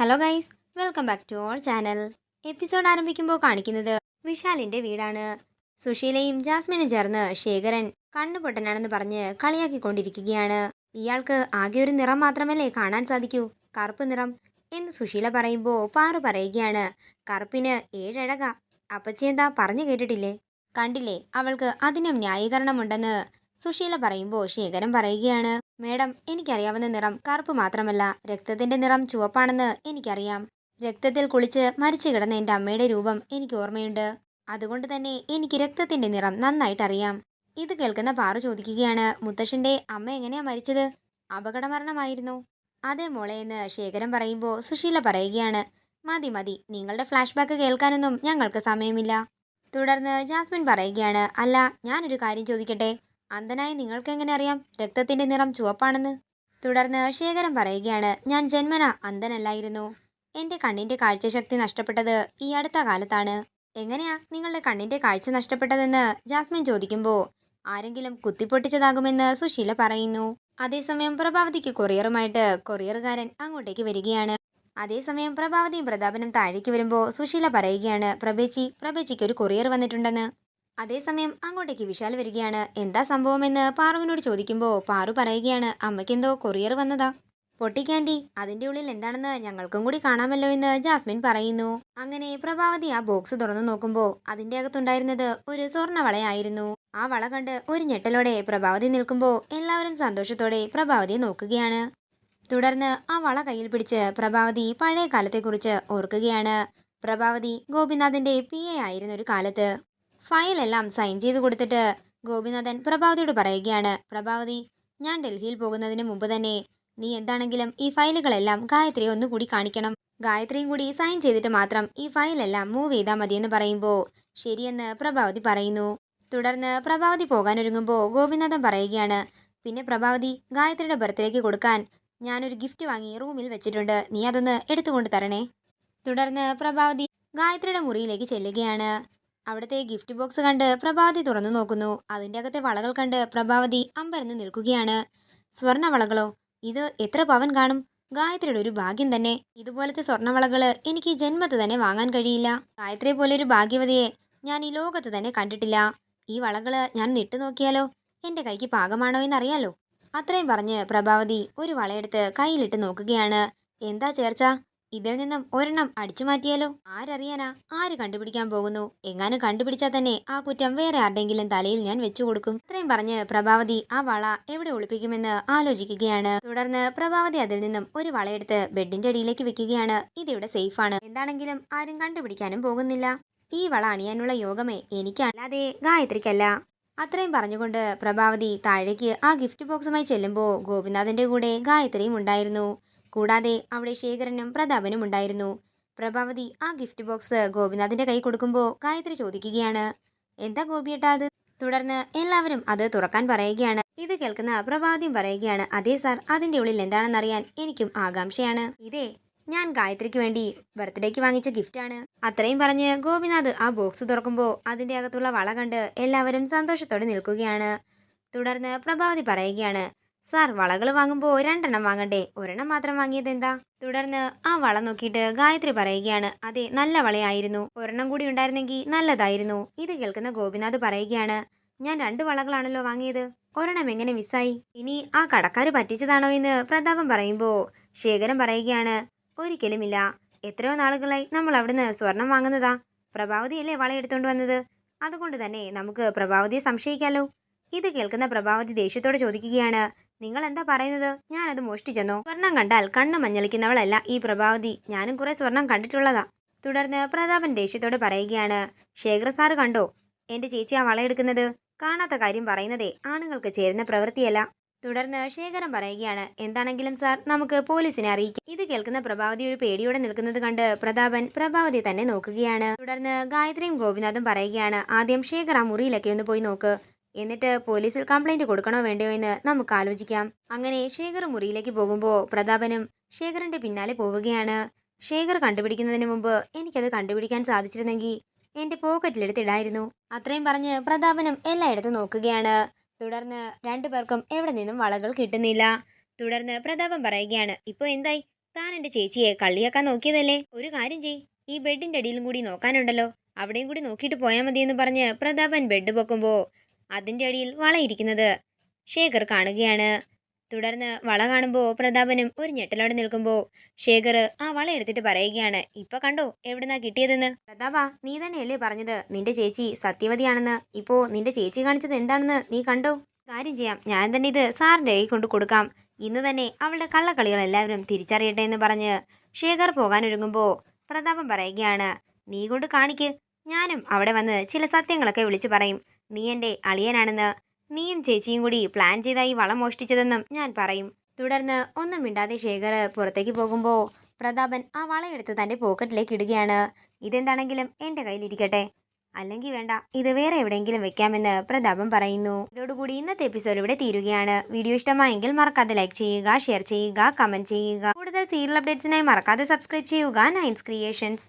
Hello guys welcome back to our channel episode ആരംഭിക്കുമ്പോൾ കാണിക്കുന്നത് വിശാലിന്റെ വീടാണ്. സുശീലയും ജാസ്മിനും ചേർന്ന് ശേഖരൻ കണ്ണുപൊട്ടനാണെന്ന് പറഞ്ഞ് കളിയാക്കിക്കൊണ്ടിരിക്കുകയാണ്. ഇയാൾക്ക് ആകെ ഒരു നിറം മാത്രമല്ലേ കാണാൻ സാധിക്കൂ? കറുപ്പ് നിറം എന്ന് സുശീല പറയുമ്പോൾ പാറു പറയുകയാണ്. കറുപ്പിന് ഏഴഴക. അപ്പച്ചേന്താ പറഞ്ഞു കേട്ടിട്ടില്ലേ? കണ്ടില്ലേ അവൾക്ക് അതിനും ന്യായീകരണമുണ്ടെന്ന് സുശീല പറയുമ്പോൾ ശേഖരൻ പറയുകയാണ്. മേഡം എനിക്കറിയാവുന്ന നിറം കറുപ്പ് മാത്രമല്ല. രക്തത്തിന്റെ നിറം ചുവപ്പാണെന്ന് എനിക്കറിയാം. രക്തത്തിൽ കുളിച്ച് മരിച്ചു കിടന്ന എന്റെ അമ്മയുടെ രൂപം എനിക്ക് ഓർമ്മയുണ്ട്. അതുകൊണ്ട് തന്നെ എനിക്ക് രക്തത്തിന്റെ നിറം നന്നായിട്ടറിയാം. ഇത് കേൾക്കുന്ന പാറു ചോദിക്കുകയാണ് മുത്തശ്ശന്റെ അമ്മ എങ്ങനെയാ മരിച്ചത്? അപകടമരണമായിരുന്നു? അതേ മോളെ എന്ന് ശേഖരൻ പറയുമ്പോൾ സുശീല പറയുകയാണ് മതി മതി നിങ്ങളുടെ ഫ്ലാഷ് ബാക്ക് കേൾക്കാനൊന്നും ഞങ്ങൾക്ക് സമയമില്ല. തുടർന്ന് ജാസ്മിൻ പറയുകയാണ് അല്ല ഞാനൊരു കാര്യം ചോദിക്കട്ടെ? അന്ധനായ നിങ്ങൾക്ക് എങ്ങനെ അറിയാം? രക്തത്തിന്റെ നിറം ചുവപ്പാണെന്ന്. തുടർന്ന് ശേഖരൻ പറയുകയാണ് ഞാൻ ജന്മന അന്ധനല്ലായിരുന്നു. എന്റെ കണ്ണിന്റെ കാഴ്ചശക്തി നഷ്ടപ്പെട്ടത് ഈ അടുത്ത കാലത്താണ്. എങ്ങനെയാ നിങ്ങളുടെ കണ്ണിന്റെ കാഴ്ച നഷ്ടപ്പെട്ടതെന്ന് ജാസ്മിൻ ചോദിക്കുമ്പോൾ ആരെങ്കിലും കുത്തിപ്പൊട്ടിച്ചതാകുമെന്ന് സുശീല പറയുന്നു. അതേസമയം പ്രഭാവതിക്ക് കൊറിയറുമായിട്ട് കൊറിയറുകാരൻ അങ്ങോട്ടേക്ക് വരികയാണ്. അതേസമയം പ്രഭാവതിയും പ്രതാപനും താഴേക്ക് വരുമ്പോൾ സുശീല പറയുകയാണ് പ്രഭേച്ചി പ്രഭേച്ചിക്ക് ഒരു കൊറിയർ വന്നിട്ടുണ്ടെന്ന്. അതേസമയം അങ്ങോട്ടേക്ക് വിശാൽ വരികയാണ്. എന്താ സംഭവമെന്ന് പാറുവിനോട് ചോദിക്കുമ്പോൾ പാറു പറയുകയാണ് അമ്മയ്ക്കെന്തോ കൊറിയർ വന്നതാ. പൊട്ടിക്കാൻഡി അതിന്റെ ഉള്ളിൽ എന്താണെന്ന് ഞങ്ങൾക്കും കൂടി കാണാമല്ലോ എന്ന് ജാസ്മിൻ പറയുന്നു. അങ്ങനെ പ്രഭാവതി ആ ബോക്സ് തുറന്നു നോക്കുമ്പോൾ അതിന്റെ അകത്തുണ്ടായിരുന്നത് ഒരു സ്വർണവളയായിരുന്നു ആ വള കണ്ട് ഒരു ഞെട്ടലോടെ പ്രഭാവതി നിൽക്കുമ്പോൾ എല്ലാവരും സന്തോഷത്തോടെ പ്രഭാവതിയെ നോക്കുകയാണ്. തുടർന്ന് ആ വള കയ്യിൽ പിടിച്ച് പ്രഭാവതി പഴയ കാലത്തെക്കുറിച്ച് ഓർക്കുകയാണ്. പ്രഭാവതി ഗോപിനാഥിന്റെ പി എ ആയിരുന്ന ഒരു കാലത്ത് ഫയലെല്ലാം സൈൻ ചെയ്ത് കൊടുത്തിട്ട് ഗോപിനാഥൻ പ്രഭാവതിയോട് പറയുകയാണ്. പ്രഭാവതി ഞാൻ ഡൽഹിയിൽ പോകുന്നതിന് മുമ്പ് തന്നെ നീ എന്താണെങ്കിലും ഈ ഫയലുകളെല്ലാം ഗായത്രിയെ ഒന്നുകൂടി കാണിക്കണം. ഗായത്രിയും കൂടി സൈൻ ചെയ്തിട്ട് മാത്രം ഈ ഫയലെല്ലാം മൂവ് ചെയ്താൽ മതിയെന്ന് പറയുമ്പോൾ ശരിയെന്ന് പ്രഭാവതി പറയുന്നു. തുടർന്ന് പ്രഭാവതി പോകാനൊരുങ്ങുമ്പോൾ ഗോപിനാഥൻ പറയുകയാണ് പിന്നെ പ്രഭാവതി ഗായത്രിയുടെ ബർത്ത്ഡേക്ക് കൊടുക്കാൻ ഞാനൊരു ഗിഫ്റ്റ് വാങ്ങി റൂമിൽ വെച്ചിട്ടുണ്ട്. നീ അതൊന്ന് എടുത്തുകൊണ്ട് തരണേ. തുടർന്ന് പ്രഭാവതി ഗായത്രിയുടെ മുറിയിലേക്ക് ചെല്ലുകയാണ്. അവിടുത്തെ ഗിഫ്റ്റ് ബോക്സ് കണ്ട് പ്രഭാവതി തുറന്നു നോക്കുന്നു. അതിന്റെ അകത്തെ വളകൾ കണ്ട് പ്രഭാവതി അമ്പരന്ന് നിൽക്കുകയാണ്. സ്വർണ വളകളോ ഇത് എത്ര പവൻ കാണും? ഗായത്രിയുടെ ഒരു ഭാഗ്യം തന്നെ. ഇതുപോലത്തെ സ്വർണവളകൾ എനിക്ക് ജന്മത്ത് തന്നെ വാങ്ങാൻ കഴിയില്ല. ഗായത്രിയെ പോലെ ഒരു ഭാഗ്യവതിയെ ഞാൻ ഈ ലോകത്ത് തന്നെ കണ്ടിട്ടില്ല. ഈ വളകൾ ഞാൻ നിട്ട് നോക്കിയാലോ? എന്റെ കൈക്ക് പാകമാണോ എന്നറിയാലോ? അത്രയും പറഞ്ഞ് പ്രഭാവതി ഒരു വളയെടുത്ത് കയ്യിലിട്ട് നോക്കുകയാണ്. എന്താ ചേർച്ച? ഇതിൽ നിന്നും ഒരെണ്ണം അടിച്ചു മാറ്റിയാലോ? ആരറിയാനാ? ആര് കണ്ടുപിടിക്കാൻ പോകുന്നു? എങ്ങാനും കണ്ടുപിടിച്ചാൽ തന്നെ ആ കുറ്റം വേറെ ആരുടെങ്കിലും തലയിൽ ഞാൻ വെച്ചു കൊടുക്കും. ഇത്രയും പറഞ്ഞ് പ്രഭാവതി ആ വള എവിടെ ഒളിപ്പിക്കുമെന്ന് ആലോചിക്കുകയാണ്. തുടർന്ന് പ്രഭാവതി അതിൽ നിന്നും ഒരു വളയെടുത്ത് ബെഡിന്റെ അടിയിലേക്ക് വെക്കുകയാണ്. ഇതിവിടെ സേഫാണ്. എന്താണെങ്കിലും ആരും കണ്ടുപിടിക്കാനും പോകുന്നില്ല. ഈ വള അണിയാനുള്ള യോഗമേ എനിക്കല്ലാതെ ഗായത്രിക്കല്ല. അത്രയും പറഞ്ഞുകൊണ്ട് പ്രഭാവതി താഴേക്ക് ആ ഗിഫ്റ്റ് ബോക്സുമായി ചെല്ലുമ്പോൾ ഗോപിനാഥന്റെ കൂടെ ഗായത്രിയും ഉണ്ടായിരുന്നു. കൂടാതെ അവിടെ ശേഖരനും പ്രതാപനും ഉണ്ടായിരുന്നു. പ്രഭാവതി ആ ഗിഫ്റ്റ് ബോക്സ് ഗോപിനാഥിന്റെ കൈ കൊടുക്കുമ്പോൾ ഗായത്രി ചോദിക്കുകയാണ് എന്താ ഗോപിയേട്ടാ അത്? തുടർന്ന് എല്ലാവരും അത് തുറക്കാൻ പറയുകയാണ്. ഇത് കേൾക്കുന്ന പ്രഭാവതിയും പറയുകയാണ് അതേ സാർ അതിന്റെ ഉള്ളിൽ എന്താണെന്നറിയാൻ എനിക്കും ആകാംക്ഷയാണ്. ഇതേ ഞാൻ ഗായത്രിക്ക് വേണ്ടി ബർത്ത്ഡേക്ക് വാങ്ങിച്ച ഗിഫ്റ്റാണ്. അത്രയും പറഞ്ഞ് ഗോപിനാഥ് ആ ബോക്സ് തുറക്കുമ്പോൾ അതിന്റെ അകത്തുള്ള വള കണ്ട് എല്ലാവരും സന്തോഷത്തോടെ നിൽക്കുകയാണ്. തുടർന്ന് പ്രഭാവതി പറയുകയാണ് സാർ വളകൾ വാങ്ങുമ്പോൾ രണ്ടെണ്ണം വാങ്ങണ്ടേ? ഒരെണ്ണം മാത്രം വാങ്ങിയത് എന്താ തുടർന്ന് ആ വള നോക്കിയിട്ട് ഗായത്രി പറയുകയാണ് അതെ നല്ല വളയായിരുന്നു. ഒരെണ്ണം കൂടി ഉണ്ടായിരുന്നെങ്കിൽ നല്ലതായിരുന്നു. ഇത് കേൾക്കുന്ന ഗോപിനാഥ് പറയുകയാണ് ഞാൻ രണ്ട് വളകളാണല്ലോ വാങ്ങിയത്. ഒരെണ്ണം എങ്ങനെ മിസ്സായി? ഇനി ആ കടക്കാർ പറ്റിച്ചതാണോ എന്ന് പ്രതാപം പറയുമ്പോൾ ശേഖരം പറയുകയാണ് ഒരിക്കലുമില്ല. എത്രയോ നാളുകളായി നമ്മൾ അവിടുന്ന് സ്വർണം വാങ്ങുന്നതാ. പ്രഭാവതിയല്ലേ എടുത്തുകൊണ്ട് വന്നത്? അതുകൊണ്ട് തന്നെ നമുക്ക് പ്രഭാവതിയെ സംശയിക്കാലോ. ഇത് കേൾക്കുന്ന പ്രഭാവതി ദേഷ്യത്തോടെ ചോദിക്കുകയാണ് നിങ്ങൾ എന്താ പറയുന്നത്? ഞാനത് മോഷ്ടിച്ചെന്നോ? സ്വർണം കണ്ടാൽ കണ്ണ് മഞ്ഞളിക്കുന്നവളല്ല ഈ പ്രഭാവതി. ഞാനും കുറെ സ്വർണം കണ്ടിട്ടുള്ളതാ. തുടർന്ന് പ്രതാപൻ ദേഷ്യത്തോട് പറയുകയാണ് ശേഖർ സാറ് കണ്ടോ? എന്റെ ചേച്ചി ആ വളയെടുക്കുന്നത് കാണാത്ത കാര്യം പറയുന്നതേ ആണുങ്ങൾക്ക് ചേരുന്ന പ്രവൃത്തിയല്ല. തുടർന്ന് ശേഖരൻ പറയുകയാണ് എന്താണെങ്കിലും സാർ നമുക്ക് പോലീസിനെ അറിയിക്കാം. ഇത് കേൾക്കുന്ന പ്രഭാവതി ഒരു പേടിയോടെ നിൽക്കുന്നത് കണ്ട് പ്രതാപൻ പ്രഭാവതി തന്നെ നോക്കുകയാണ്. തുടർന്ന് ഗായത്രിയും ഗോപിനാഥും പറയുകയാണ് ആദ്യം ശേഖർ ആ മുറിയിലൊക്കെ ഒന്ന് പോയി നോക്ക്. എന്നിട്ട് പോലീസിൽ കംപ്ലൈന്റ് കൊടുക്കണോ വേണ്ടയോ എന്ന് നമുക്ക് ആലോചിക്കാം. അങ്ങനെ ശേഖർ മുറിയിലേക്ക് പോകുമ്പോൾ പ്രതാപനും ശേഖറിന്റെ പിന്നാലെ പോവുകയാണ്. ശേഖർ കണ്ടുപിടിക്കുന്നതിന് മുമ്പ് എനിക്കത് കണ്ടുപിടിക്കാൻ സാധിച്ചിരുന്നെങ്കിൽ എന്റെ പോക്കറ്റിലെടുത്തിടായിരുന്നു അത്രയും പറഞ്ഞ് പ്രതാപനും എല്ലായിടത്തും നോക്കുകയാണ്. തുടർന്ന് രണ്ടുപേർക്കും എവിടെ നിന്നും വളകൾ കിട്ടുന്നില്ല. തുടർന്ന് പ്രതാപൻ പറയുകയാണ് ഇപ്പോൾ എന്തായി? താൻ എന്റെ ചേച്ചിയെ കള്ളിയാക്കാൻ നോക്കിയതല്ലേ? ഒരു കാര്യം ചെയ് ഈ ബെഡിന്റെ അടിയിലും കൂടി നോക്കാനുണ്ടല്ലോ. അവിടെയും കൂടി നോക്കിയിട്ട് പോയാൽ മതിയെന്ന് പറഞ്ഞ് പ്രതാപൻ ബെഡ് പൊക്കുമ്പോൾ അതിന്റെ അടിയിൽ വളയിരിക്കുന്നത് ശേഖർ കാണുകയാണ്. തുടർന്ന് വള കാണുമ്പോൾ പ്രതാപനും ഒരു ഞെട്ടലോടെ നിൽക്കുമ്പോൾ ശേഖർ ആ വള എടുത്തിട്ട് പറയുകയാണ് ഇപ്പൊ കണ്ടോ എവിടുന്നാ കിട്ടിയതെന്ന്? പ്രതാപ നീ തന്നെയല്ലേ പറഞ്ഞത്? നിന്റെ ചേച്ചി സത്യവതിയാണെന്ന്. ഇപ്പോ നിന്റെ ചേച്ചി കാണിച്ചത് എന്താണെന്ന് നീ കണ്ടോ? കാര്യം ചെയ്യാം. ഞാൻ തന്നെ ഇത് സാറിന്റെ കൈ കൊണ്ട് കൊടുക്കാം. ഇന്ന് തന്നെ അവളുടെ കള്ളക്കളികൾ എല്ലാവരും തിരിച്ചറിയട്ടെ എന്ന് പറഞ്ഞ് ശേഖർ പോകാനൊരുങ്ങുമ്പോൾ പ്രതാപം പറയുകയാണ് നീ കൊണ്ട് കാണിക്ക്. ഞാനും അവിടെ വന്ന് ചില സത്യങ്ങളൊക്കെ വിളിച്ചു പറയും. നീ എന്റെ അളിയനാണെന്ന് നീയും ചേച്ചിയും കൂടി പ്ലാൻ ചെയ്തായി വളം മോഷ്ടിച്ചതെന്നും ഞാൻ പറയും. തുടർന്ന് ഒന്നും മിണ്ടാതെ ശേഖർ പുറത്തേക്ക് പോകുമ്പോൾ പ്രതാപൻ ആ വളയെടുത്ത് തന്റെ പോക്കറ്റിലേക്ക് ഇടുകയാണ്. ഇതെന്താണെങ്കിലും എന്റെ കയ്യിലിരിക്കട്ടെ അല്ലെങ്കിൽ വേണ്ട ഇത് വേറെ എവിടെയെങ്കിലും വെക്കാമെന്ന് പ്രതാപൻ പറയുന്നു. ഇതോടുകൂടി ഇന്നത്തെ എപ്പിസോഡ് ഇവിടെ തീരുകയാണ്. വീഡിയോ ഇഷ്ടമായെങ്കിൽ മറക്കാതെ ലൈക്ക് ചെയ്യുക ഷെയർ ചെയ്യുക കമന്റ് ചെയ്യുക. കൂടുതൽ സീരിയൽ അപ്ഡേറ്റ്സിനായി മറക്കാതെ സബ്സ്ക്രൈബ് ചെയ്യുക. Nines creations